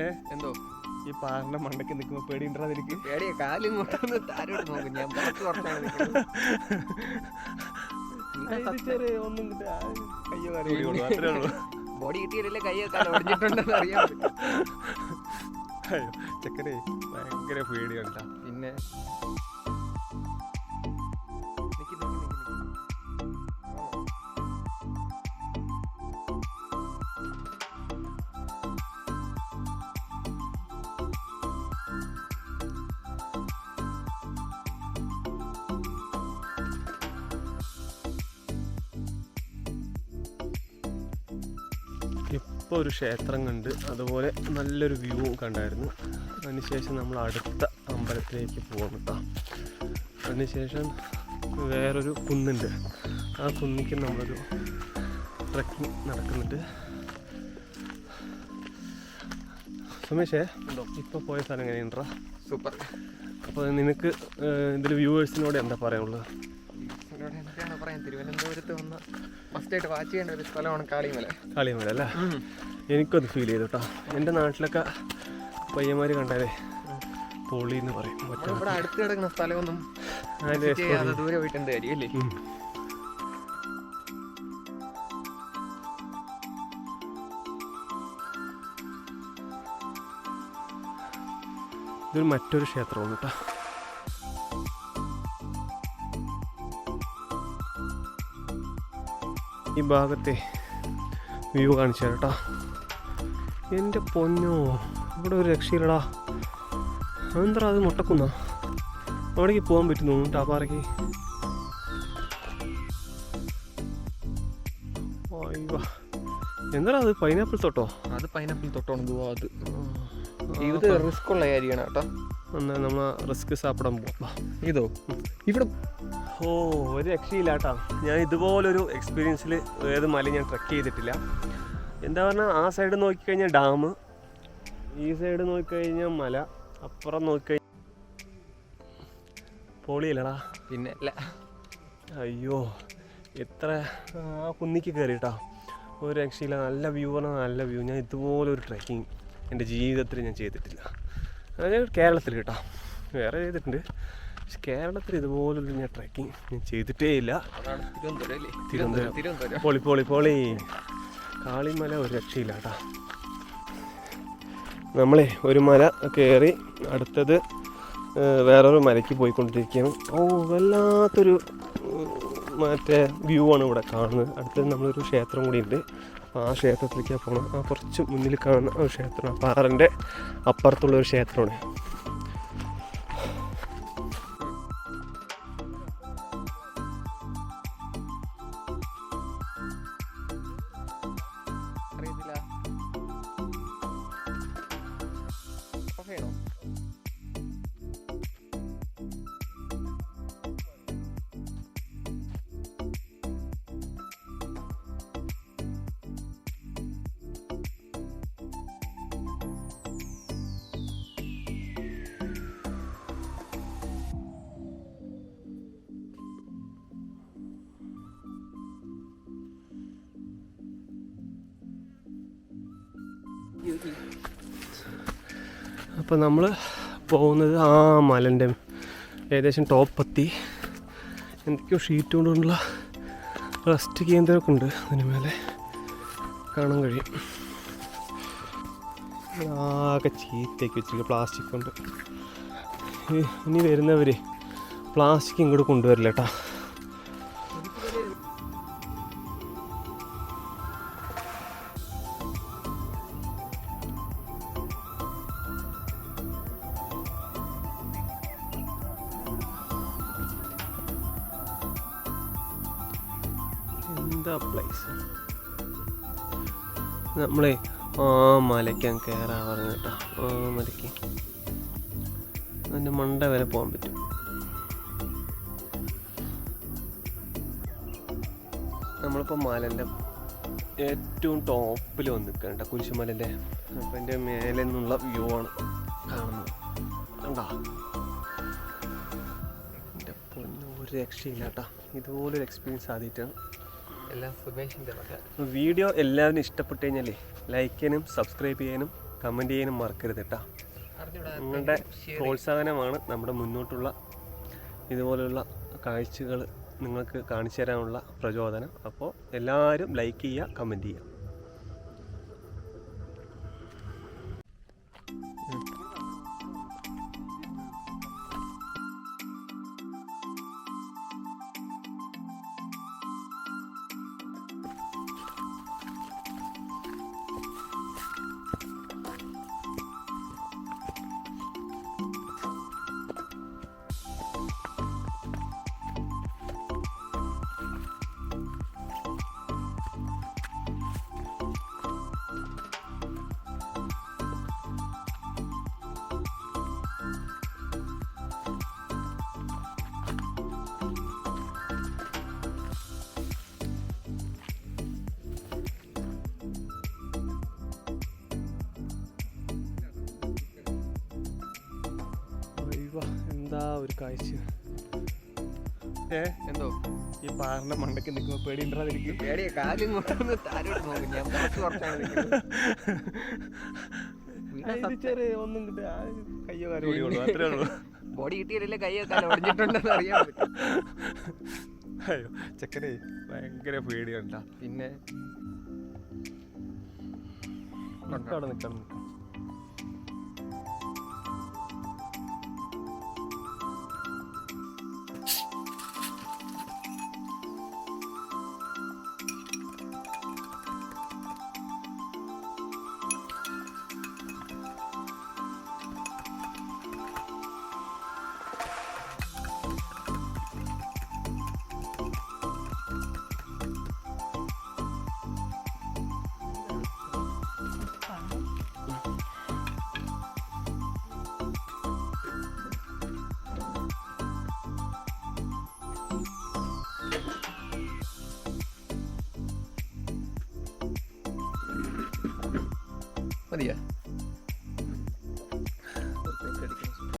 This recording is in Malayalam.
ഏ എന്തോ? ഈ പാറിന്റെ മണ്ടയ്ക്ക് നിൽക്കുമ്പോ പേടിയുണ്ടാ നിനക്ക്? പേടിയ കാലും കൊണ്ടൊന്ന് താരോട്ട് നോക്കും. ഞാൻ കുറച്ചാണ് ഒന്നും ബോഡി കിട്ടിയിട്ടില്ല? കൈയൊക്കെ ഒടിഞ്ഞിട്ടുണ്ടെന്ന് ചെക്കനെ ഭയങ്കര പേടിയുണ്ടാ പിന്നെ? ഇപ്പോൾ ഒരു ക്ഷേത്രം കണ്ട് അതുപോലെ നല്ലൊരു വ്യൂ കണ്ടായിരുന്നു. അതിനുശേഷം നമ്മൾ അടുത്ത അമ്പലത്തിലേക്ക് പോകുന്നു കേട്ടോ അതിനുശേഷം വേറൊരു കുന്നുണ്ട്. ആ കുന്നിക്ക് നമ്മളൊരു ട്രക്കിംഗ് നടക്കുന്നുണ്ട്. സുമേഷേ ഇപ്പോൾ പോയ സ്ഥലം എങ്ങനെയുണ്ടാ സൂപ്പർ. അപ്പോൾ നിനക്ക് ഇതിൽ വ്യൂവേഴ്സിനോട് എന്താ പറയാനുള്ളത്? പറയാൻ തിരുവനന്തപുരത്ത് വന്ന് മസ്റ്റായിട്ട് വാച്ച് ചെയ്യേണ്ട ഒരു സ്ഥലമാണ് കാളിമല. കാളിമല അല്ലേ? എനിക്കത് ഫീൽ ചെയ്തു കേട്ടോ എന്റെ നാട്ടിലൊക്കെ പയ്യന്മാർ കണ്ടാലേ പൊളി എന്ന് പറയും. ഇവിടെ അടുത്ത് കിടക്കുന്ന സ്ഥലമൊന്നും ചെയ്യാതെ ദൂരെ പോയിട്ട് എന്ത് കാര്യം അല്ലേ. ഇതൊരു മറ്റൊരു ക്ഷേത്രമാണ് കേട്ടോ ഈ ഭാഗത്തെ വ്യൂ കാണിച്ചു തരാം കേട്ടോ എന്റെ പൊന്നോ ഇവിടെ ഒരു രക്ഷയില്ലടാ. അതെന്താ അത് മുട്ടക്കുന്ന? അവിടേക്ക് പോകാൻ പറ്റുന്നു ടാപ്പാറയ്ക്ക് എന്താ അത് പൈനാപ്പിൾ തൊട്ടോ? അത് പൈനാപ്പിൾ തൊട്ടോ അത്. ഇത് റിസ്ക് ഉള്ള കാര്യമാണ് കേട്ടോ. എന്നാൽ നമ്മൾ റിസ്ക് സാപ്പിടാൻ പോവാം. ഇതോ? ഇവിടെ ഓ ഒരു രക്ഷയില്ല കേട്ടോ ഞാൻ ഇതുപോലൊരു എക്സ്പീരിയൻസിൽ ഏത് മല ഞാൻ ട്രക്ക് ചെയ്തിട്ടില്ല. എന്താ പറഞ്ഞാൽ ആ സൈഡ് നോക്കിക്കഴിഞ്ഞാൽ ഡാം ഈ സൈഡ് നോക്കിക്കഴിഞ്ഞാൽ മല അപ്പുറം നോക്കിക്കഴിഞ്ഞാൽ പൊളിയില്ലടാ. പിന്നെ അല്ല. അയ്യോ എത്ര ആ കുന്നിക്ക് കയറിയിട്ടാ ഒരു രക്ഷയില്ല നല്ല വ്യൂ പറഞ്ഞാൽ നല്ല വ്യൂ ഞാൻ ഇതുപോലൊരു ട്രക്കിങ് എന്റെ ജീവിതത്തിൽ ഞാൻ ചെയ്തിട്ടില്ല. അത് ഞാൻ കേരളത്തിൽ കേട്ടോ. വേറെ ചെയ്തിട്ടുണ്ട്. പക്ഷെ കേരളത്തിൽ ഇതുപോലൊരു ഞാൻ ട്രക്കിംഗ് ഞാൻ ചെയ്തിട്ടേ ഇല്ല. തിരുവനന്തപുരം പൊളി പൊളി പൊളി. കാളിമല ഒരു രക്ഷയില്ല കേട്ടോ. നമ്മളെ ഒരു മല കയറി അടുത്തത് വേറൊരു മലയ്ക്ക് പോയിക്കൊണ്ടിരിക്കുകയാണ്. ഓ വല്ലാത്തൊരു മറ്റേ വ്യൂ ആണ് ഇവിടെ കാണുന്നത്. അടുത്തത് നമ്മളൊരു ക്ഷേത്രം കൂടി ഉണ്ട് ആ ക്ഷേത്രത്തിലേക്കാണ് പോകണം ആ കുറച്ച് മുന്നിൽ കാണുന്ന ഒരു ക്ഷേത്രമാണ് പാറന്റെ അപ്പുറത്തുള്ള ഒരു ക്ഷേത്രമാണ്. അപ്പോൾ നമ്മൾ പോകുന്നത് ആ മലന്റെ ഏകദേശം ടോപ്പ് എത്തി. എന്തൊക്കെയോ ഷീറ്റ് കൊണ്ടുള്ള റെസ്റ്റ് കേന്ദ്രമൊക്കെ ഉണ്ട് അതിന് മേലെ കാണാൻ കഴിയും. ആകെ ചീത്തയൊക്കെ വെച്ചിരിക്കുക പ്ലാസ്റ്റിക് കൊണ്ട്. ഇനി വരുന്നവർ പ്ലാസ്റ്റിക് ഇങ്ങോട്ട് കൊണ്ടുവരില്ല കേട്ടോ എന്താ പ്ലേസ് നമ്മളെ ആ മലയ്ക്കാൻ കയറാൻ പറഞ്ഞു കേട്ടോ ആ മലയ്ക്ക്. അതിന്റെ മണ്ട വരെ പോകാൻ പറ്റും. നമ്മളിപ്പോൾ മലന്റെ ഏറ്റവും ടോപ്പിൽ വന്ന് നിൽക്കണ്ട കുരിശുമലന്റെ അപ്പം എന്റെ മേലെ നിന്നുള്ള വ്യൂ ആണ് കാണുന്നത്. കണ്ടാ? എന്റെ പൊന്നു ഒരു രക്ഷയില്ല കേട്ടോ ഇതുപോലൊരു എക്സ്പീരിയൻസ് ആദ്യമായിട്ടാണ്. വക വീഡിയോ എല്ലാവരും ഇഷ്ടപ്പെട്ടു കഴിഞ്ഞാലേ ലൈക്ക് ചെയ്യാനും സബ്സ്ക്രൈബ് ചെയ്യാനും കമന്റ് ചെയ്യാനും മറക്കരുത് കേട്ടോ നിങ്ങളുടെ പ്രോത്സാഹനമാണ് നമ്മുടെ മുന്നോട്ടുള്ള ഇതുപോലുള്ള കാഴ്ചകൾ നിങ്ങൾക്ക് കാണിച്ചു തരാനുള്ള പ്രചോദനം. അപ്പോൾ എല്ലാവരും ലൈക്ക് ചെയ്യുക കമന്റ് ചെയ്യുക. എന്താ ഒരു കാഴ്ച? ഏ? എന്തോ? ഈ പാറിന്റെ മണ്ടയ്ക്ക് നിൽക്കുമ്പോൾ പേടിയുണ്ടാതിരിക്കും പേടിയ കാര്യം കൊണ്ടൊന്ന് താരോട്ട് പോകും ഞാൻ കുറച്ച് കുറച്ചാണ് നിൽക്കുന്നത്. ഒന്നും കിട്ടുക കയ്യോ കാലോ ഓടിയുള്ളൂ അത്രേ ഉള്ളൂ. ബോഡി കിട്ടിയിട്ടില്ല കയ്യോ കാലം ഒടിഞ്ഞിട്ടുണ്ടെന്ന് അയ്യോ ചെക്കനെ ഭയങ്കര പേടിയുണ്ടാ പിന്നെ? നിക്കണം നിൽക്കണം. Maria.